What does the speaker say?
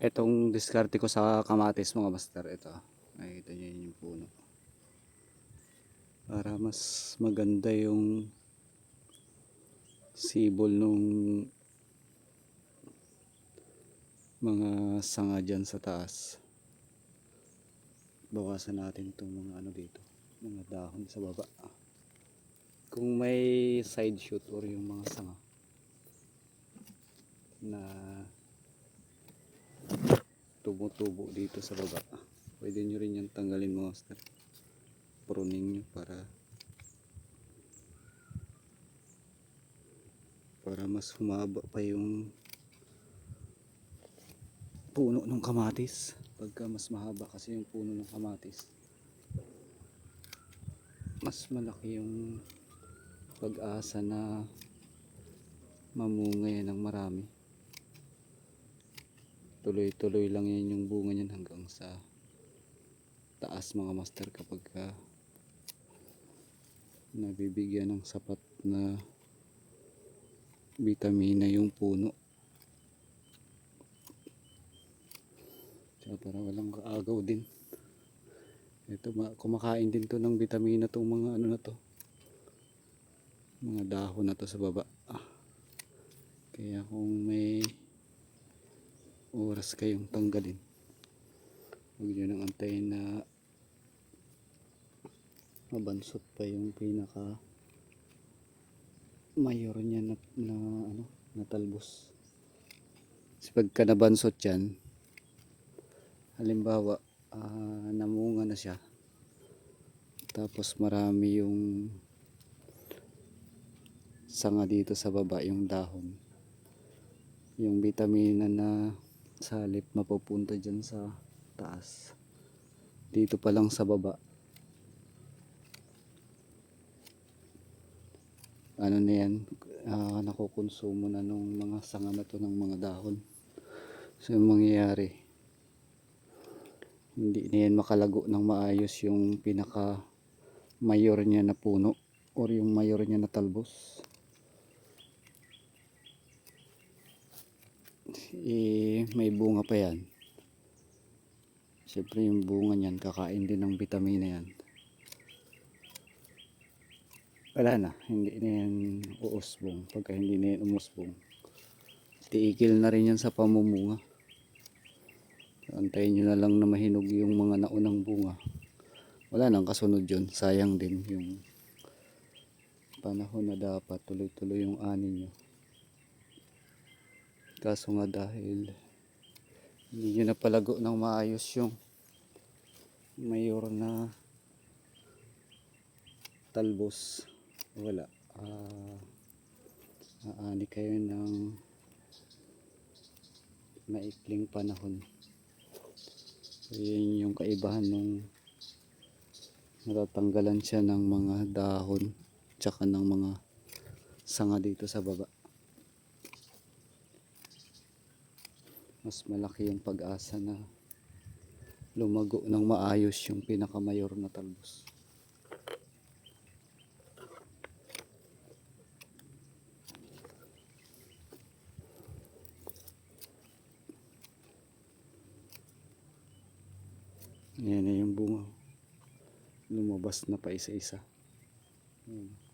Etong diskarte ko sa kamatis mga master. Ito. Nakikita nyo yun yung puno. Para mas maganda yung sibol nung mga sanga dyan sa taas. Bawasan natin itong mga ano dito. Mga dahon sa baba. Kung may side shoot or yung mga sanga na tumutubo dito sa baba. Pwede nyo rin yan tanggalin mga master. Pruning nyo para para mas humaba pa yung puno ng kamatis. Pagka mas mahaba kasi yung puno ng kamatis, mas malaki yung pag-asa na mamunga yan ng marami tuloy-tuloy lang yan yung bunga niyan hanggang sa taas mga master kapag ka nabibigyan ng sapat na vitamina yung puno. Tsaka para walang kaagaw din. Ito ma- kumakain din to ng vitamina tong mga ano na to. Mga dahon na to sa baba. Ah. kaya kung may oras kayong tanggalin. Huwag nyo nang antayin na mabansot pa yung pinaka mayor niya na, na ano natalbos. Kasi pagka nabansot yan halimbawa ah, namunga na siya. Tapos marami yung sanga dito sa baba yung dahon. Yung vitamina na salip mapupunta dyan sa taas. Dito pa lang sa baba. Ano na yan? Ah, nakukonsumo na nung mga sanga na to ng mga dahon. So yung mangyayari hindi na yan makalago ng maayos yung pinaka mayor niya na puno or yung mayor niya na talbos eh, may bunga pa yan. Siyempre yung bunga niyan, kakain din ng vitamina yan. Wala na, hindi na yan uusbong. Pagka hindi na yan umusbong, tiigil na rin yan sa pamumunga. Antayin nyo na lang na mahinog yung mga naunang bunga. Wala nang kasunod yun, sayang din yung panahon na dapat tuloy-tuloy yung ani nyo. Kaso nga dahil hindi nyo napalago ng maayos yung mayor na talbos. Wala. Ah, aani kayo ng maikling panahon. So, yun yung kaibahan nung natatanggalan siya ng mga dahon tsaka ng mga sanga dito sa baba. Mas malaki yung pag-asa na lumago ng maayos yung pinakamayor na talbos. Yan na yung bunga. Lumabas na pa isa-isa. Ayan.